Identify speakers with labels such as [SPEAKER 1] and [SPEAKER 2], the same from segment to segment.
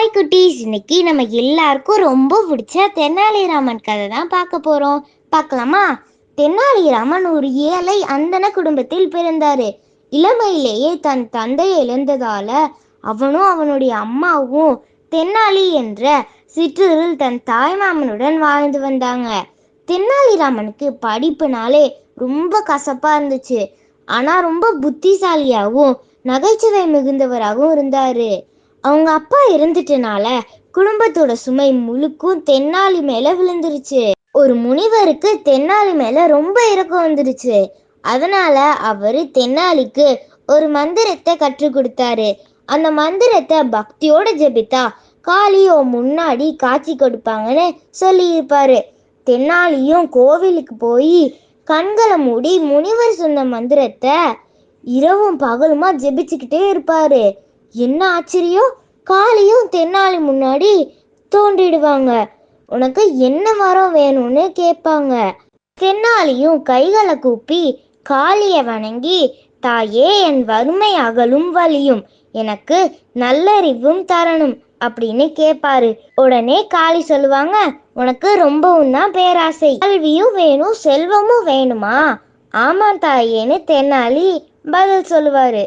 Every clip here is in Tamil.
[SPEAKER 1] ஹாய் குட்டீஸ். இன்னைக்கு நம்ம எல்லாருக்கும் ரொம்ப பிடிச்ச தென்னாலிராமன் கதை தான் பார்க்க போகிறோம் பார்க்கலாமா? தென்னாலிராமன் ஒரு ஏழை அந்தன குடும்பத்தில் பிறந்தாரு. இளமையிலேயே தன் தந்தையை இழந்ததால அவனும் அவனுடைய அம்மாவும் தென்னாலி என்ற சிற்றூரில் தன் தாய்மாமனுடன் வாழ்ந்து வந்தாங்க. தென்னாலிராமனுக்கு படிப்புனாலே ரொம்ப கசப்பாக இருந்துச்சு. ஆனால் ரொம்ப புத்திசாலியாகவும் நகைச்சுவை மிகுந்தவராகவும் இருந்தாரு. அவங்க அப்பா இருந்துட்டனால குடும்பத்தோட சுமை முழுக்கும் தென்னாலி மேல விழுந்துருச்சு. ஒரு முனிவருக்கு தென்னாலி மேல ரொம்ப இறக்கம் வந்துருச்சு. அதனால அவரு தென்னாலிக்கு ஒரு மந்திரத்தை கற்றுக் கொடுத்தாரு. அந்த மந்திரத்தை பக்தியோட ஜெபித்தா காளியோ முன்னாடி காட்சி கொடுப்பாங்கன்னு சொல்லியிருப்பாரு. தென்னாலியும் கோவிலுக்கு போய் கண்களை மூடி முனிவர் சொன்ன மந்திரத்தை இரவும் பகலுமா ஜெபிச்சுக்கிட்டே இருப்பாரு. என்ன ஆச்சரியம் காளியும் தென்னாலி முன்னாடி தோண்டிடுவாங்க உனக்கு என்ன மரம் வேணும்னு கேட்பாங்க. தென்னாலியும் கைகளை கூப்பி காளியை வணங்கி தாயே என் வறுமை அகலும் வலியும் எனக்கு நல்லறிவும் தரணும் அப்படின்னு கேட்பாரு. உடனே காளி சொல்லுவாங்க உனக்கு ரொம்பவும் தான் பேராசை. கல்வியும் வேணும் செல்வமும் வேணுமா? ஆமா தாயேன்னு தென்னாலி பதில் சொல்லுவாரு.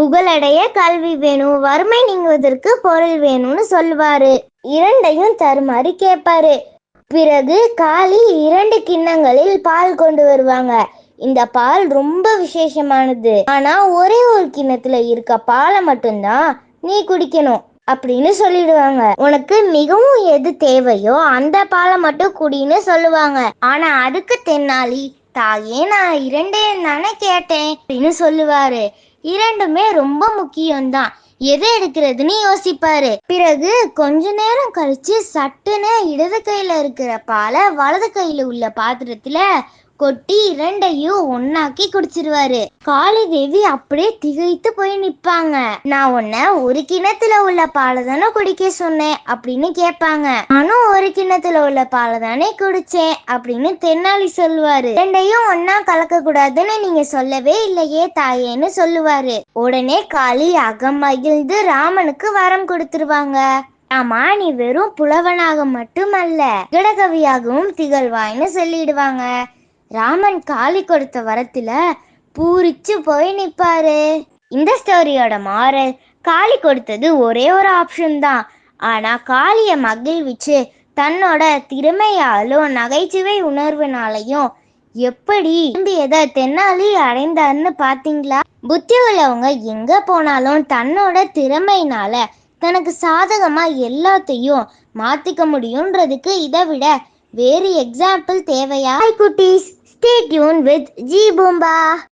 [SPEAKER 1] புகழடைய கல்வி வேணும் வறுமை நீங்குவதற்கு பொருள் வேணும்னு சொல்லுவாரு. இரண்டையும் தருமாறி கேட்பாரு. பிறகு காளி இரண்டு கிண்ணங்களில் பால் கொண்டு வருவாங்க. இந்த பால் ரொம்ப விசேஷமானது. ஆனா ஒரே ஒரு கிண்ணத்துல இருக்க பாலை மட்டும்தான் நீ குடிக்கணும் அப்படின்னு சொல்லிடுவாங்க. உனக்கு மிகவும் எது தேவையோ அந்த பாலை மட்டும் குடின்னு சொல்லுவாங்க. ஆனா அதுக்கு தென்னாலி தாயே நான் இரண்டே தானே கேட்டேன் அப்படின்னு சொல்லுவாரு. இரண்டுமே ரொம்ப முக்கியம்தான். எது எடுக்கிறதுன்னு யோசிப்பாரு. பிறகு கொஞ்ச நேரம் கழிச்சு சட்டுன்னு இடது கையில இருக்கிற பாலை வலது கையில உள்ள பாத்திரத்துல கொட்டி இரண்டையும் ஒன்னாக்கி குடிச்சிருவாரு. காளி தேவி அப்படியே திகைத்து போய் நிப்பாங்க. நான் உன்ன ஒரு கிணத்துல உள்ள பாலை தானே குடிக்க சொன்னேன் அப்படின்னு கேட்பாங்க. நானும் ஒரு கிணத்துல உள்ள பாலை தானே குடிச்சேன் அப்படின்னு தென்னாலி சொல்லுவாரு. ரெண்டையும் ஒன்னா கலக்க கூடாதுன்னு நீங்க சொல்லவே இல்லையே தாயேன்னு சொல்லுவாரு. உடனே காளி அகம் மகிழ்ந்து ராமனுக்கு வரம் கொடுத்துருவாங்க. ஆமா நீ வெறும் புலவனாக மட்டுமல்ல விகடகவியாகவும் திகழ்வாய்னு சொல்லிடுவாங்க. ராமன் காளி கொடுத்த வரத்துல பூரிச்சு போய் நிப்பாரு. இந்த ஸ்டோரியோட மாறல் காளி கொடுத்தது ஒரே ஒரு ஆப்ஷன் தான். ஆனா காளிய மகிழ்விச்சு தன்னோட திறமையாலும் நகைச்சுவை உணர்வுனாலையும் எப்படி விரும்பியதை தென்னாலி அடைந்தார்னு பாத்தீங்களா? புத்தி உள்ளவங்க எங்க போனாலும் தன்னோட திறமையினால தனக்கு சாதகமா எல்லாத்தையும் மாத்திக்க முடியுன்றதுக்கு இதை விட வேறு எக்ஸாம்பிள் தேவையா? குட்டீஸ். Stay tuned with G Boomba.